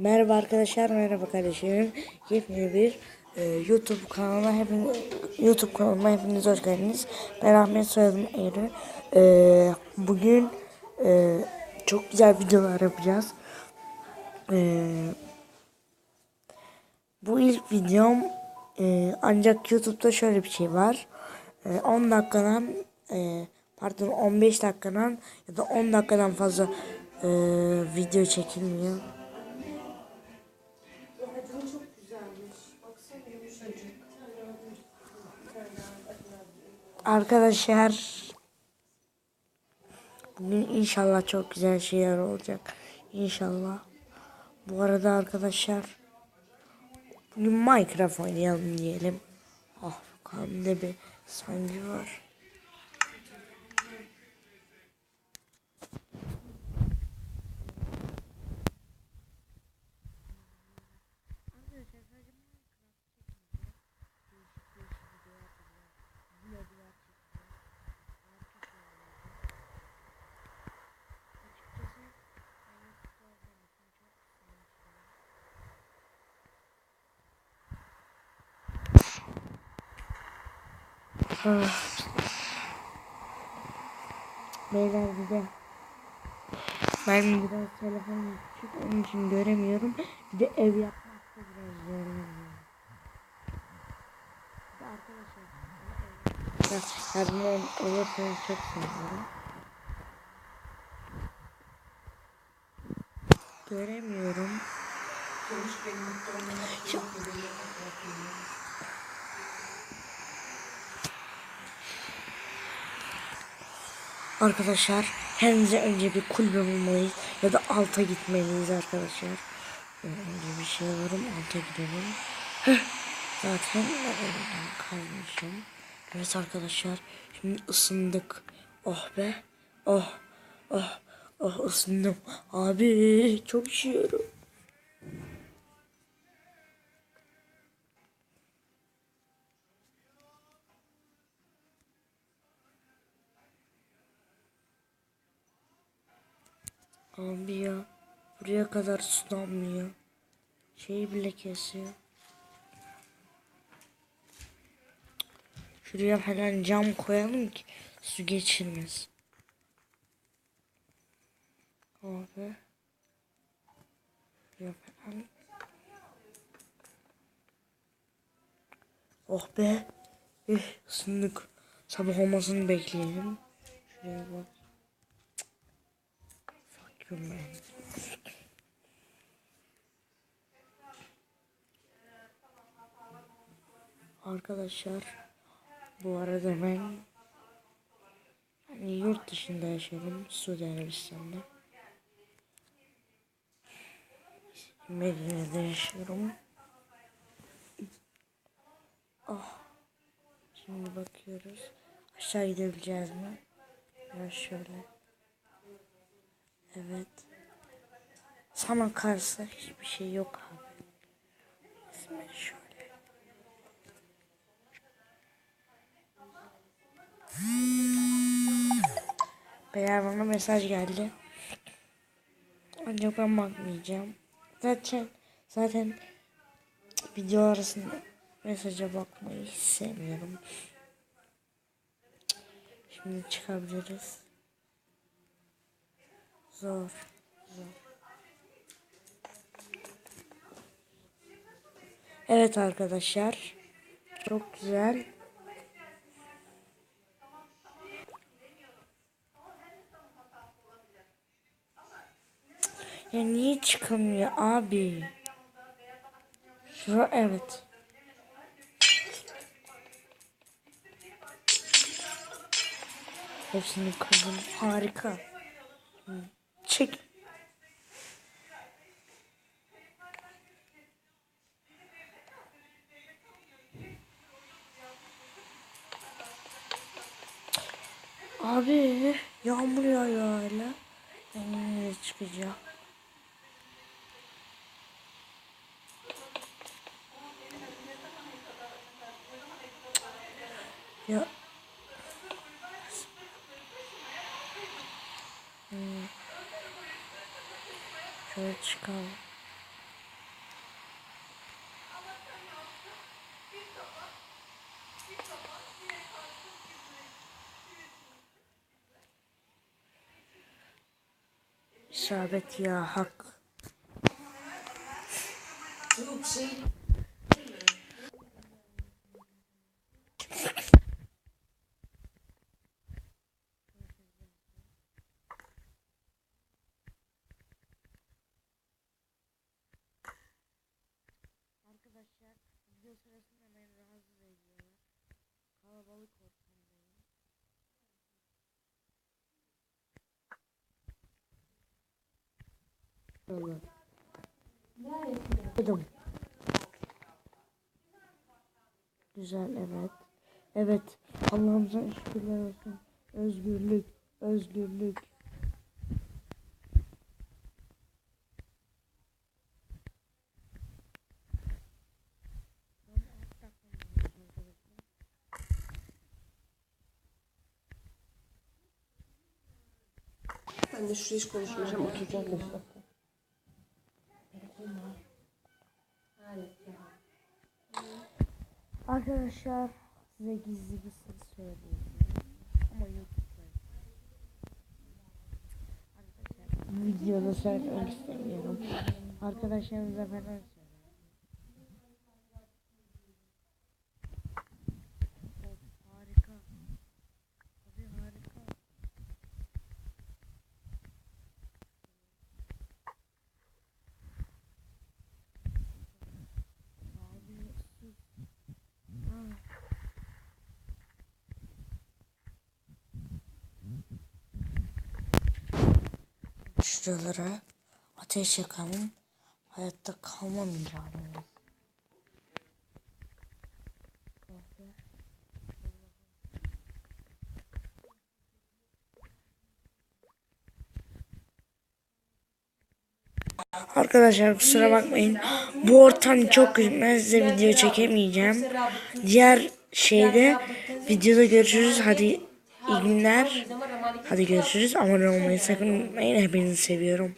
Merhaba arkadaşlar, merhaba kardeşlerim. Yepyeni bir e, YouTube kanalına hepiniz YouTube kanalıma hepiniz hoş geldiniz. Ben Ahmet soyadım Eylül. E, bugün e, çok güzel videolar yapacağız. E, bu ilk videom e, ancak YouTube'da şöyle bir şey var. E, 10 dakikadan e, pardon 15 dakikadan ya da 10 dakikadan fazla e, video çekilmiyor. Arkadaşlar bugün inşallah çok güzel şeyler olacak. İnşallah. Bu arada arkadaşlar bugün Minecraft oynayalım diyelim. Ah bakalım ne bir sancı var. Ah. Beyler bir de ben biraz telefon küçük onun için göremiyorum. Bir de ev yapmakta biraz zorlanıyorum. Bir arkadaşlar yardım ol- olursanız çok sevinirim. Göremiyorum. Ya- Arkadaşlar kendimize önce bir kulübe bulmalıyız ya da alta gitmeliyiz arkadaşlar. Önce bir şey alalım alta gidelim. Zaten oradan kazmışım. Evet arkadaşlar şimdi ısındık. Oh be. Oh. Oh. Oh ısındım. Abi çok üşüyorum. Abi ya buraya kadar su damlıyor. Şeyi bile kesiyor. Şuraya falan cam koyalım ki su geçirmez. Abi. Şuraya falan. Oh be. Eh, ısındık. Sabah olmasını bekleyelim. Şuraya bak. Arkadaşlar bu arada ben hani yurt dışında yaşıyorum Suudi Arabistan'da. Medine'de yaşıyorum. Ah. Şimdi bakıyoruz. Aşağı gidebileceğiz mi? Biraz şöyle. Evet. Sana karşı hiçbir şey yok abi. İsmi şöyle. Beyler bana mesaj geldi. Ancak ben bakmayacağım. Zaten zaten video arasında mesaja bakmayı sevmiyorum. Şimdi çıkabiliriz. Zor. Zor. Evet arkadaşlar. Çok güzel. Ya niye çıkamıyor abi? Şura evet. Hepsini kırdım. Harika. Hı. Çek. Abi yağmur yağıyor hala. Ben de çıkacağım. Ya. Şöyle çıkalım. İsabet ya hak. Yok. Şey- Dedim. Güzel evet. Evet. Allah'ımıza şükürler olsun. Özgürlük. Özgürlük. ben de şuraya hiç konuşmayacağım oturacağım Arkadaşlar size gizli bir sır söyleyeyim. Ama YouTube'da. Videoda söylemek istemiyorum. Arkadaşlarımıza falan söyleyeyim. Of, harika. Abi harika. Abi sus. Ha. Şuralara ateş yakalım. Hayatta kalma mücadelesi. Arkadaşlar kusura bakmayın. Bu ortam çok güzel. Ben size video çekemeyeceğim. Diğer şeyde videoda görüşürüz. Hadi iyi günler. Hadi görüşürüz. Abone olmayı sakın unutmayın. Hepinizi seviyorum.